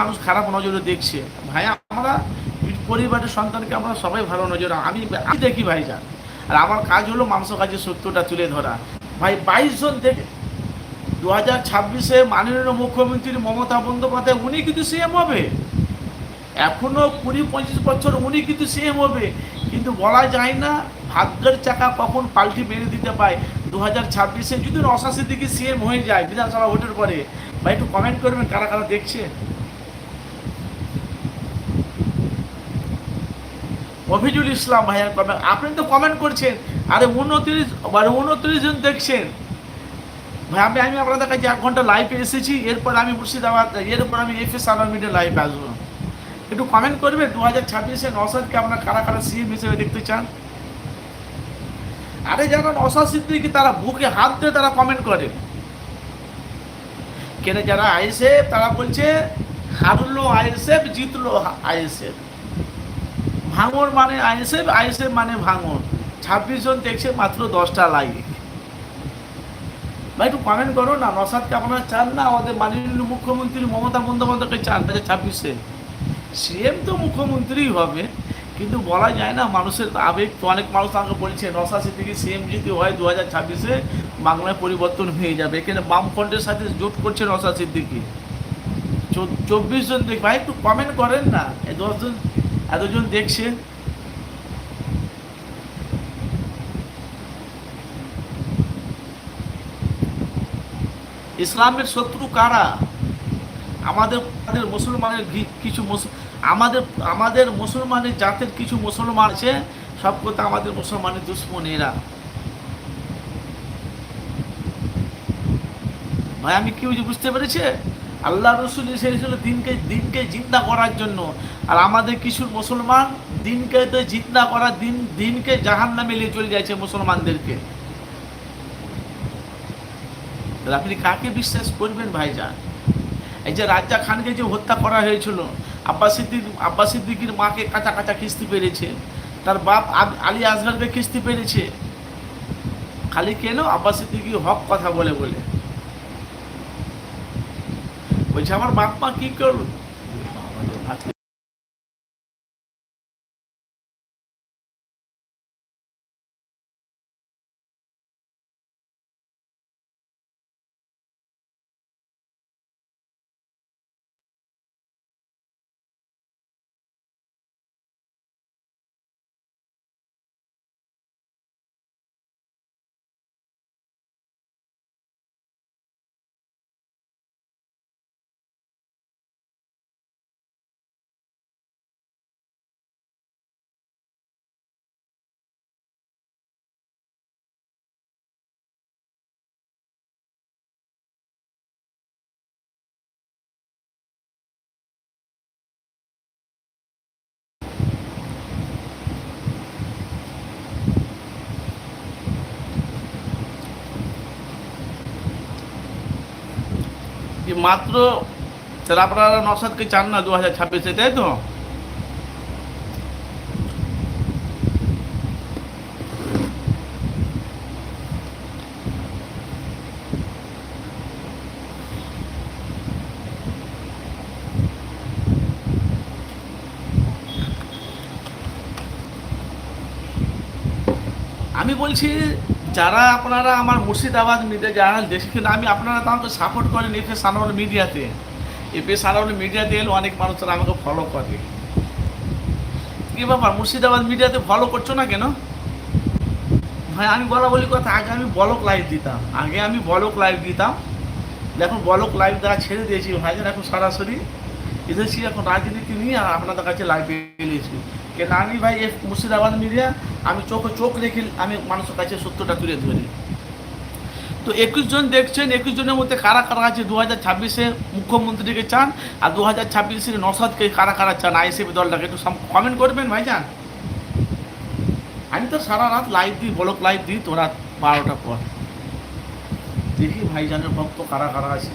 মানুষ খারাপ নজরে দেখছে। ভাই, আমরা পরিবারের সন্তানকে আমরা সবাই ভালো নজরে আমি আমি দেখি ভাইজান। আর আমার কাজ হলো মানুষের কাছে সত্যটা তুলে ধরা। ভাই, বাইশ জন দেখে দু হাজার ছাব্বিশে মাননীয় মুখ্যমন্ত্রী মমতা বন্দ্যোপাধ্যায়, উনি কিন্তু সিএম হবে। এখনও কুড়ি, পঁচিশ বছর উনি কিন্তু সিএম হবে। কিন্তু বলা যায় না, ভাগ্যের চাকা কখন পাল্টি মেরে দিতে পায়। দু হাজার ছাব্বিশে যদি অশাসির দিকে সিএম হয়ে যায়, বিধানসভা ভোটের পরে। ভাই, একটু কমেন্ট করবেন, কারা কারা দেখছে? অভিজুল ইসলাম ভাইয়ার কমেন্ট আপনি তো কমেন্ট করছেন। আরে উনত্রিশ আরে উনত্রিশ জন দেখছেন। ভাই, আমি আমি আপনাদের কাছে এক ঘণ্টা লাইভে এসেছি। এরপর আমি মুর্শিদাবাদ এরপর আমি এফ এস আনার মিডিয়া লাইভে আসব। একটু কমেন্ট করবে দু হাজার ছাব্বিশে নসাদকে আপনারা কারা কারা সিএম হিসেবে দেখতে চান? আরে যারা নসাদ সিদ্দিকি তারা বুকে হাত দিয়ে তারা কমেন্ট করে। কেন যারা আইএসএফ, তারা বলছে হারলো আইএসএফ, জিতলো আইএসএফ। ভাঙর মানে আইএসএফ আইএসএফ মানে ভাঙর। ছাব্বিশ জন দেখছে মাত্র দশটা লাইক ভাই, একটু কমেন্ট করো না, নসাদকে আপনারা চান না? আমাদের মাননীয় মুখ্যমন্ত্রী মমতা বন্দ্যোপাধ্যায়কে চান হাজার ছাব্বিশে। সিএম তো মুখ্যমন্ত্রীই হবে, কিন্তু বলা যায় না মানুষের আবেগ তো অনেক মানুষ আমাকে বলছে নশা সিদ্দিকি সিএম যদি হয় দু হাজার ছাব্বিশে বাংলায় পরিবর্তন হয়ে যাবে। এখানে বামফ্রন্টের সাথে জোট করছে নশা সিদ্দিকি। চৌ- চব্বিশ জন দেখ ভাই, একটু কমেন্ট করেন না। এই দশজন এতজন দেখছে? ইসলামের শত্রু কারা? আমাদের আমাদের মুসলমানের কিছু আমাদের আমাদের মুসলমানের জাতের কিছু মুসলমান আছে, সব কথা আমাদের মুসলমানের দুশ্মন এরা ভাই, আমি কি বুঝি বুঝতে পেরেছে? আল্লাহ রসুল এসেছিল দিনকে দিনকে জিন্দা করার জন্য। আর আমাদের কিছু মুসলমান দিনকে তো জিন্দা করা দিন, দিনকে জাহান নামে নিয়ে চলে যাচ্ছে মুসলমানদেরকে। আপনি কাকে বিশ্বাস করবেন ভাইজান? এই যে রাজা খানকে যে হত্যা করা হয়েছিল, আব্বাস সিদ্দিক, আব্বাস সিদ্দিকির মাকে কাঁচা কাঁচা কিস্তি পেরেছে, তার বাপ আলী আসগরকে কিস্তি পেরেছে। খালি কেন আব্বাস সিদ্দিকি হক কথা বলে বলে? বলছে আমার বাপ মা কি করল? যে মাত্র? তাহলে আপনারা নসাদকে চান না দু হাজার ছাব্বিশে তাই তো? আমি বলছি যারা আপনারা আমার মুর্শিদাবাদ মিডিয়া যারা দেখেন আমি আপনারা তো আমাকে সাপোর্ট করেন এফএস সানাউল মিডিয়াতে। এফএস সানাউল মিডিয়াতে এলে অনেক মানুষ তারা আমাকে ফলো করে। কি ব্যাপার, মুর্শিদাবাদ মিডিয়াতে ফলো করছ না কেন? ভাই, আমি বলা বলি কথা, আগে আমি বলক লাইভ দিতাম। আগে আমি বলক লাইভ দিতাম। এখন বলক লাইভ দেওয়া ছেড়ে দিয়েছি। ভাইজান, এখন সরাসরি এসেছি, এখন রাজনীতি নিয়ে আর আপনাদের কাছে লাইভ এলেছি আমি ভাই এ মুর্শিদাবাদ মিডিয়া আমি চোখে চোখ রেখে আমি মানুষের কাছে সত্যটা তুলে ধরি। তো একুশ জন দেখছেন, একুশ জনের মধ্যে কারা কারা আছে? দু হাজার ছাব্বিশে মুখ্যমন্ত্রীকে চান আর দু হাজার ছাব্বিশে নসাদকে কারা কারা চান? আইসিপি দলটাকে একটু কমেন্ট করবেন ভাইজান। আমি তো সারা রাত লাইভ দিই বলক লাইভ দিই তো রাত বারোটা পর। দেখি ভাইজানের ভক্ত কারা কারা আছে।